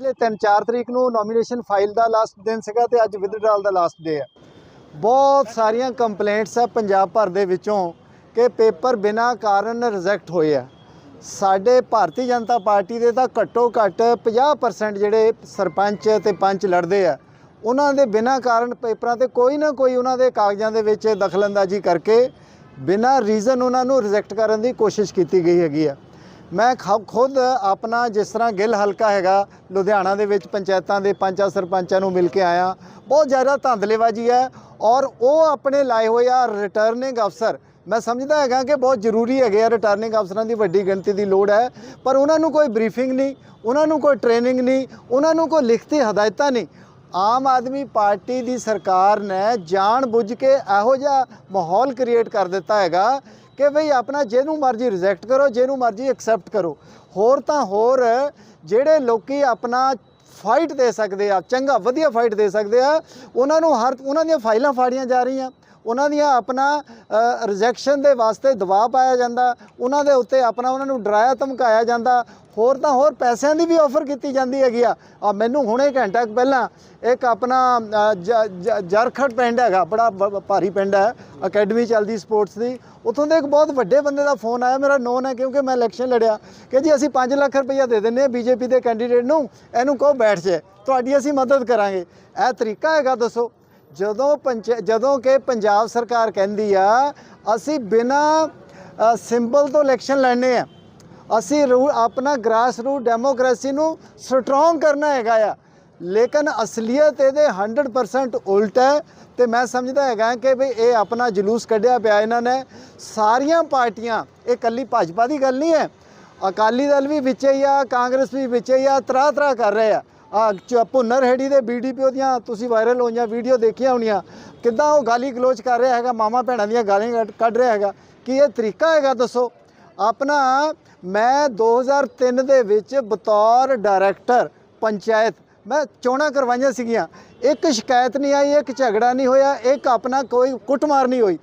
ਪਿਛਲੇ 3-4 ਤਰੀਕ ਨੂੰ ਨੋਮੀਨੇਸ਼ਨ ਫਾਈਲ ਦਾ ਲਾਸਟ ਦਿਨ ਸੀਗਾ ਤੇ ਅੱਜ ਵਿਦਡਰਾਲ ਦਾ ਲਾਸਟ ਡੇ ਹੈ ਬਹੁਤ ਸਾਰੀਆਂ ਕੰਪਲੇਂਟਸ ਆ ਪੰਜਾਬ ਭਰ ਦੇ ਵਿੱਚੋਂ ਕਿ ਪੇਪਰ ਬਿਨਾਂ ਕਾਰਨ ਰਿਜੈਕਟ ਹੋਏ ਆ। ਸਾਡੇ ਭਾਰਤੀ ਜਨਤਾ ਪਾਰਟੀ ਦੇ ਤਾਂ ਘੱਟੋ ਘੱਟ 50% ਜਿਹੜੇ ਸਰਪੰਚ ਤੇ ਪੰਚ ਲੜਦੇ ਆ, ਉਹਨਾਂ ਦੇ ਬਿਨਾਂ ਕਾਰਨ ਪੇਪਰਾਂ ਤੇ ਕੋਈ ਨਾ ਕੋਈ ਉਹਨਾਂ ਦੇ ਕਾਗਜ਼ਾਂ ਦੇ ਵਿੱਚ ਦਖਲਅੰਦਾਜ਼ੀ ਕਰਕੇ ਬਿਨਾਂ ਰੀਜ਼ਨ ਉਹਨਾਂ ਨੂੰ ਰਿਜੈਕਟ ਕਰਨ ਦੀ ਕੋਸ਼ਿਸ਼ ਕੀਤੀ ਗਈ ਹੈਗੀ ਆ। ਮੈਂ ਖ- ਖੁਦ ਆਪਣਾ ਜਿਸ ਤਰ੍ਹਾਂ ਗਿੱਲ ਹਲਕਾ ਹੈਗਾ, ਲੁਧਿਆਣਾ ਦੇ ਵਿੱਚ ਪੰਚਾਇਤਾਂ ਦੇ ਪੰਚਾਂ ਸਰਪੰਚਾਂ ਨੂੰ ਮਿਲ ਕੇ ਆਇਆ। ਬਹੁਤ ਜ਼ਿਆਦਾ ਧਾਂਦਲੇਬਾਜ਼ੀ ਹੈ ਔਰ ਉਹ ਆਪਣੇ ਲਾਏ ਹੋਏ ਆ ਰਿਟਰਨਿੰਗ ਅਫਸਰ ਮੈਂ ਸਮਝਦਾ ਹੈਗਾ ਕਿ ਬਹੁਤ ਜ਼ਰੂਰੀ ਹੈਗੇ ਆ ਰਿਟਰਨਿੰਗ ਅਫਸਰਾਂ ਦੀ ਵੱਡੀ ਗਿਣਤੀ ਦੀ ਲੋੜ ਹੈ, ਪਰ ਉਹਨਾਂ ਨੂੰ ਕੋਈ ਬਰੀਫਿੰਗ ਨਹੀਂ, ਉਹਨਾਂ ਨੂੰ ਕੋਈ ਟ੍ਰੇਨਿੰਗ ਨਹੀਂ, ਉਹਨਾਂ ਨੂੰ ਕੋਈ ਲਿਖਤੀ ਹਦਾਇਤਾਂ ਨਹੀਂ। ਆਮ ਆਦਮੀ ਪਾਰਟੀ ਦੀ ਸਰਕਾਰ ਨੇ ਜਾਣ ਬੁੱਝ ਕੇ ਇਹੋ ਜਿਹਾ ਮਾਹੌਲ ਕ੍ਰੀਏਟ ਕਰ ਦਿੱਤਾ ਹੈਗਾ ਕਿ ਭਈ ਆਪਣਾ ਜਿਹਨੂੰ ਮਰਜ਼ੀ ਰਿਜੈਕਟ ਕਰੋ, ਜਿਹਨੂੰ ਮਰਜ਼ੀ ਐਕਸੈਪਟ ਕਰੋ। ਹੋਰ ਤਾਂ ਹੋਰ, ਜਿਹੜੇ ਲੋਕੀ ਆਪਣਾ ਫਾਈਟ ਦੇ ਸਕਦੇ ਆ, ਚੰਗਾ, ਵਧੀਆ ਫਾਈਟ ਦੇ ਸਕਦੇ ਆ, ਉਹਨਾਂ ਨੂੰ ਹਰ, ਉਹਨਾਂ ਦੀਆਂ ਫਾਈਲਾਂ ਫਾੜੀਆਂ ਜਾ ਰਹੀਆਂ। ਉਹਨਾਂ ਦੀਆਂ ਆਪਣਾ ਰਿਜੈਕਸ਼ਨ ਦੇ ਵਾਸਤੇ ਦਬਾਅ ਪਾਇਆ ਜਾਂਦਾ, ਉਹਨਾਂ ਦੇ ਉੱਤੇ ਆਪਣਾ ਉਹਨਾਂ ਨੂੰ ਡਰਾਇਆ, ਧਮਕਾਇਆ ਜਾਂਦਾ, ਹੋਰ ਤਾਂ ਹੋਰ ਪੈਸਿਆਂ ਦੀ ਵੀ ਆਫਰ ਕੀਤੀ ਜਾਂਦੀ ਹੈਗੀ ਆ। ਆ ਮੈਨੂੰ ਹੁਣੇ ਘੰਟਾ ਕੁ ਪਹਿਲਾਂ ਇੱਕ ਆਪਣਾ ਜ- ਜਰਖੜ ਪਿੰਡ ਹੈਗਾ, ਬੜਾ ਬ- ਭਾਰੀ ਪਿੰਡ ਹੈ ਅਕੈਡਮੀ ਚੱਲਦੀ ਸਪੋਰਟਸ ਦੀ। ਉੱਥੋਂ ਦੇ ਇੱਕ ਬਹੁਤ ਵੱਡੇ ਬੰਦੇ ਦਾ ਫੋਨ ਆਇਆ, ਮੇਰਾ ਨੋਨ ਹੈ, ਕਿਉਂਕਿ ਮੈਂ ਇਲੈਕਸ਼ਨ ਲੜਿਆ, ਕਿ ਜੀ ਅਸੀਂ 5 ਲੱਖ ਰੁਪਈਆ ਦੇ ਦਿੰਨੇ ਆ ਬੀਜੇਪੀ ਦੇ ਕੈਂਡੀਡੇਟ ਨੂੰ, ਇਹਨੂੰ ਕਹੋ ਬੈਠ ਜਾਏ ਤੁਹਾਡੀ ਅਸੀਂ ਮਦਦ ਕਰਾਂਗੇ। ਇਹ ਤਰੀਕਾ ਹੈਗਾ, ਦੱਸੋ। ਜਦੋਂ ਪੰਚ, ਜਦੋਂ ਕਿ ਪੰਜਾਬ ਸਰਕਾਰ ਕਹਿੰਦੀ ਆ, ਅਸੀਂ ਬਿਨਾ ਸਿੰਬਲ ਤੋਂ ਇਲੈਕਸ਼ਨ ਲੜਨੇ ਆ। ਅਸੀਂ ਰੂ ਆਪਣਾ ਗ੍ਰਾਸ ਰੂਟ ਡੈਮੋਕ੍ਰੇਸੀ ਨੂੰ ਸਟਰੋਂਗ ਕਰਨਾ ਹੈਗਾ ਆ। ਲੇਕਿਨ ਅਸਲੀਅਤ ਇਹਦੇ 100% ਉਲਟ ਹੈ ਤੇ ਮੈਂ ਸਮਝਦਾ ਹੈਗਾ ਕਿ ਵੀ ਇਹ ਆਪਣਾ ਜਲੂਸ ਕੱਢਿਆ ਪਿਆ ਇਹਨਾਂ ਨੇ। ਸਾਰੀਆਂ ਪਾਰਟੀਆਂ, ਇਹ ਕੱਲੀ ਭਾਜਪਾ ਦੀ ਗੱਲ ਨਹੀਂ ਹੈ। ਅਕਾਲੀ ਦਲ ਵੀ ਵਿੱਚ ਹੀ ਆ, ਕਾਂਗਰਸ ਵੀ ਵਿੱਚ ਹੀ ਆ ਤਰਾ ਤਰਾ ਕਰ ਰਹੇ ਆ। ਭੁੰਨਰ ਹੈੜੀ ਦੇ ਬੀਡੀਪੀਓ ਦੀਆਂ ਤੁਸੀਂ ਵਾਇਰਲ ਹੋਈਆਂ ਵੀਡੀਓ ਦੇਖੀਆਂ ਹੋਣੀਆਂ। ਕਿੱਦਾਂ ਉਹ ਗਾਲੀ ਗਲੋਚ ਕਰ ਰਿਹਾ ਹੈਗਾ ਮਾਮਾ ਭੈਣਾਂ ਦੀਆਂ ਗਾਲੀਆਂ ਕੱਢ- ਕੱਢ ਰਿਹਾ ਹੈਗਾ। ਕੀ ਇਹ ਤਰੀਕਾ ਹੈਗਾ ਦੱਸੋ? ਆਪਣਾ ਮੈਂ 2003 ਦੇ ਵਿੱਚ ਬਤੌਰ ਡਾਇਰੈਕਟਰ ਪੰਚਾਇਤ, ਮੈਂ ਚੋਣਾਂ ਕਰਵਾਈਆਂ ਸੀਗੀਆਂ। ਇੱਕ ਸ਼ਿਕਾਇਤ ਨਹੀਂ ਆਈ, ਇੱਕ ਝਗੜਾ ਨਹੀਂ ਹੋਇਆ, ਇੱਕ ਆਪਣਾ ਕੋਈ ਕੁੱਟਮਾਰ ਨਹੀਂ ਹੋਈ।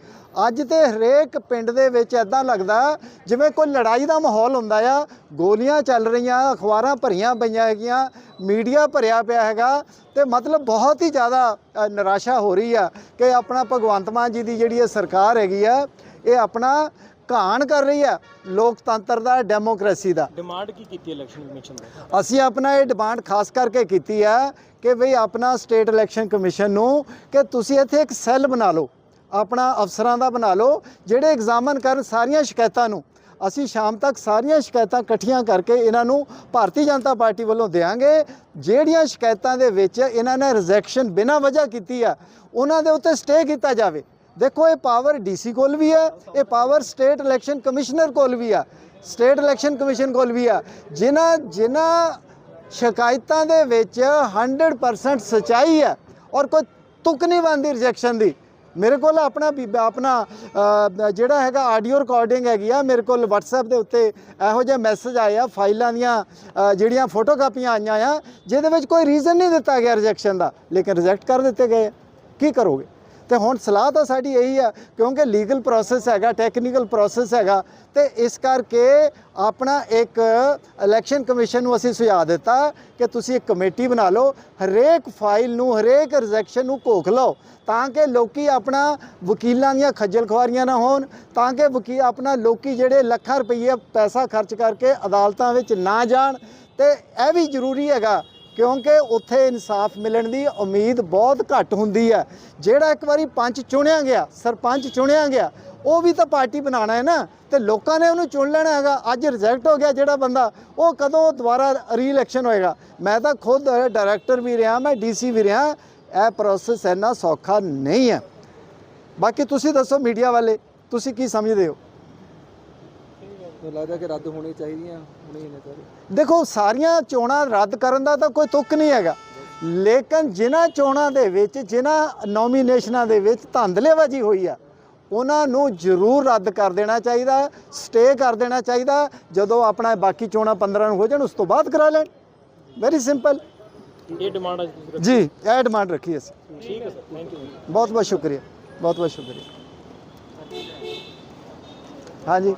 ਅੱਜ ਤੇ ਹਰੇਕ ਪਿੰਡ ਦੇ ਵਿੱਚ ਐਦਾਂ ਲੱਗਦਾ, ਜਿਵੇਂ ਕੋਈ ਲੜਾਈ ਦਾ ਮਾਹੌਲ ਹੁੰਦਾ ਆ, ਗੋਲੀਆਂ ਚੱਲ ਰਹੀਆਂ, ਅਖਬਾਰਾਂ ਭਰੀਆਂ ਪਈਆਂ ਹੈਗੀਆਂ, ਮੀਡੀਆ ਭਰਿਆ ਪਿਆ ਹੈਗਾ, ਤੇ ਮਤਲਬ ਬਹੁਤ ਹੀ ਜ਼ਿਆਦਾ ਨਿਰਾਸ਼ਾ ਹੋ ਰਹੀ ਆ ਕਿ ਆਪਣਾ ਭਗਵੰਤ ਮਾਨ ਜੀ ਦੀ ਜਿਹੜੀ ਇਹ ਸਰਕਾਰ ਹੈਗੀ ਆ, ਇਹ ਆਪਣਾ ਘਾਣ ਕਰ ਰਹੀ ਆ ਲੋਕਤੰਤਰ ਦਾ ਡੈਮੋਕ੍ਰੇਸੀ ਦਾ। ਡਿਮਾਂਡ ਕੀ ਕੀਤੀ ਇਲੈਕਸ਼ਨ ਕਮਿਸ਼ਨ ਨੇ? ਅਸੀਂ ਆਪਣਾ ਇਹ ਡਿਮਾਂਡ ਖਾਸ ਕਰਕੇ ਕੀਤੀ ਹੈ ਕਿ ਭਈ ਆਪਣਾ ਸਟੇਟ ਇਲੈਕਸ਼ਨ ਕਮਿਸ਼ਨ ਨੂੰ ਕਿ ਤੁਸੀਂ ਇੱਥੇ ਇੱਕ ਸੈੱਲ ਬਣਾ ਲਓ ਆਪਣਾ ਅਫਸਰਾਂ ਦਾ ਬਣਾ ਲਓ ਜਿਹੜੇ ਐਗਜ਼ਾਮਨ ਕਰਨ ਸਾਰੀਆਂ ਸ਼ਿਕਾਇਤਾਂ ਨੂੰ। ਅਸੀਂ ਸ਼ਾਮ ਤੱਕ ਸਾਰੀਆਂ ਸ਼ਿਕਾਇਤਾਂ ਇਕੱਠੀਆਂ ਕਰਕੇ ਇਹਨਾਂ ਨੂੰ ਭਾਰਤੀ ਜਨਤਾ ਪਾਰਟੀ ਵੱਲੋਂ ਦੇਵਾਂਗੇ। ਜਿਹੜੀਆਂ ਸ਼ਿਕਾਇਤਾਂ ਦੇ ਵਿੱਚ ਇਹਨਾਂ ਨੇ ਰਿਜੈਕਸ਼ਨ ਬਿਨਾਂ ਵਜ੍ਹਾ ਕੀਤੀ ਆ ਉਹਨਾਂ ਦੇ ਉੱਤੇ ਸਟੇ ਕੀਤਾ ਜਾਵੇ। ਦੇਖੋ, ਇਹ ਪਾਵਰ ਡੀਸੀ ਕੋਲ ਵੀ ਹੈ, ਇਹ ਪਾਵਰ ਸਟੇਟ ਇਲੈਕਸ਼ਨ ਕਮਿਸ਼ਨਰ ਕੋਲ ਵੀ ਆ ਸਟੇਟ ਇਲੈਕਸ਼ਨ ਕਮਿਸ਼ਨ ਕੋਲ ਵੀ ਆ ਜਿਨ੍ਹਾਂ ਜਿਨ੍ਹਾਂ ਸ਼ਿਕਾਇਤਾਂ ਦੇ ਵਿੱਚ 100% ਸਚਾਈ ਹੈ ਔਰ ਕੋਈ ਤੁਕ ਨਹੀਂ ਬਣਦੀ ਰਿਜੈਕਸ਼ਨ ਦੀ। ਮੇਰੇ ਕੋਲ ਆਪਣਾ ਵੀ- ਆਪਣਾ ਜਿਹੜਾ ਹੈਗਾ ਆਡੀਓ ਰਿਕਾਰਡਿੰਗ ਹੈਗੀ ਆ, ਮੇਰੇ ਕੋਲ WhatsApp ਦੇ ਉੱਤੇ ਇਹੋ ਜਿਹੇ ਮੈਸੇਜ ਆਏ ਆ, ਫਾਈਲਾਂ ਦੀਆਂ ਜਿਹੜੀਆਂ ਫੋਟੋ ਕਾਪੀਆਂ ਆਈਆਂ ਆ, ਜਿਹਦੇ ਵਿੱਚ ਕੋਈ ਰੀਜ਼ਨ ਨਹੀਂ ਦਿੱਤਾ ਗਿਆ ਰਿਜੈਕਸ਼ਨ ਦਾ, ਲੇਕਿਨ ਰਿਜੈਕਟ ਕਰ ਦਿੱਤੇ ਗਏ ਆ। ਕੀ ਕਰੋਗੇ? ਤੇ ਹੁਣ ਸਲਾਹ ਤਾਂ ਸਾਡੀ ਇਹੀ ਆ, ਕਿਉਂਕਿ ਲੀਗਲ ਪ੍ਰੋਸੈਸ ਹੈਗਾ ਟੈਕਨੀਕਲ ਪ੍ਰੋਸੈਸ ਹੈਗਾ, ਤੇ ਇਸ ਕਰਕੇ ਆਪਣਾ ਇੱਕ ਇਲੈਕਸ਼ਨ ਕਮਿਸ਼ਨ ਨੂੰ ਅਸੀਂ ਸੁਝਾਅ ਦਿੱਤਾ ਕਿ ਤੁਸੀਂ ਇੱਕ ਕਮੇਟੀ ਬਣਾ ਲਓ, ਹਰੇਕ ਫਾਈਲ ਨੂੰ, ਹਰੇਕ ਰਿਜੈਕਸ਼ਨ ਨੂੰ ਘੋਖ ਲਓ, ਤਾਂ ਕਿ ਲੋਕੀ ਆਪਣਾ ਵਕੀਲਾਂ ਦੀਆਂ ਖੱਜਲ ਖੁਆਰੀਆਂ ਨਾ ਹੋਣ, ਤਾਂ ਕਿ ਵਕੀਲ ਆਪਣਾ ਲੋਕੀ ਜਿਹੜੇ ਲੱਖਾਂ ਰੁਪਏ ਪੈਸਾ ਖਰਚ ਕਰਕੇ ਅਦਾਲਤਾਂ ਵਿੱਚ ਨਾ ਜਾਣ, ਤੇ ਇਹ ਵੀ ਜ਼ਰੂਰੀ ਹੈਗਾ ਕਿਉਂਕਿ ਉੱਥੇ ਇਨਸਾਫ ਮਿਲਣ ਦੀ ਉਮੀਦ ਬਹੁਤ ਘੱਟ ਹੁੰਦੀ ਹੈ। ਜਿਹੜਾ ਇੱਕ ਵਾਰੀ ਪੰਚ ਚੁਣਿਆ ਗਿਆ, ਸਰਪੰਚ ਚੁਣਿਆ ਗਿਆ, ਉਹ ਵੀ ਤਾਂ ਪਾਰਟੀ ਬਣਾਉਣਾ ਹੈ ਨਾ। ਤੇ ਲੋਕਾਂ ਨੇ ਉਹਨੂੰ ਚੁਣ ਲੈਣਾ ਹੈਗਾ। ਅੱਜ ਰਿਜੈਕਟ ਹੋ ਗਿਆ ਜਿਹੜਾ ਬੰਦਾ, ਉਹ ਕਦੋਂ ਦੁਬਾਰਾ ਰੀ-ਇਲੈਕਸ਼ਨ ਹੋਏਗਾ? ਮੈਂ ਤਾਂ ਖੁਦ ਡਾਇਰੈਕਟਰ ਵੀ ਰਿਹਾ, ਮੈਂ ਡੀਸੀ ਵੀ ਰਿਹਾ। ਇਹ ਪ੍ਰੋਸੈਸ ਇੰਨਾ ਸੌਖਾ ਨਹੀਂ ਹੈ। ਬਾਕੀ ਤੁਸੀਂ ਦੱਸੋ ਮੀਡੀਆ ਵਾਲੇ, ਤੁਸੀਂ ਕੀ ਸਮਝਦੇ ਹੋ? ਮੈਨੂੰ ਲੱਗਦਾ ਕਿ ਰੱਦ ਹੋਣੀ ਚਾਹੀਦੀਆਂ ਹੋਣੀ ਨਹੀਂ ਚਾਹੀਦੀ। ਦੇਖੋ ਸਾਰੀਆਂ ਚੋਣਾਂ ਰੱਦ ਕਰਨ ਦਾ ਤਾਂ ਕੋਈ ਤੁੱਕ ਨਹੀਂ ਹੈਗਾ। ਲੇਕਿਨ ਜਿਨ੍ਹਾਂ ਚੋਣਾਂ ਦੇ ਵਿੱਚ ਜਿਨ੍ਹਾਂ ਨੋਮੀਨੇਸ਼ਨਾਂ ਦੇ ਵਿੱਚ ਧਾਂਦਲੇਬਾਜ਼ੀ ਹੋਈ ਆ ਉਹਨਾਂ ਨੂੰ ਜ਼ਰੂਰ ਰੱਦ ਕਰ ਦੇਣਾ ਚਾਹੀਦਾ ਸਟੇ ਕਰ ਦੇਣਾ ਚਾਹੀਦਾ। ਜਦੋਂ ਆਪਣਾ ਬਾਕੀ ਚੋਣਾਂ 15 ਨੂੰ ਹੋ ਜਾਣ ਉਸ ਤੋਂ ਬਾਅਦ ਕਰਾ ਲੈਣ। ਵੈਰੀ ਸਿੰਪਲ ਇਹ ਡਿਮਾਂਡ ਅੱਜ ਤੁਸੀਂ ਜੀ ਇਹ ਡਿਮਾਂਡ ਰੱਖੀ ਅਸੀਂ। ਰੱਖੀ ਠੀਕ ਹੈ ਸਰ ਥੈਂਕ ਯੂ ਬਹੁਤ ਬਹੁਤ ਸ਼ੁਕਰੀਆ ਬਹੁਤ ਬਹੁਤ ਸ਼ੁਕਰੀਆ। ਹਾਂਜੀ।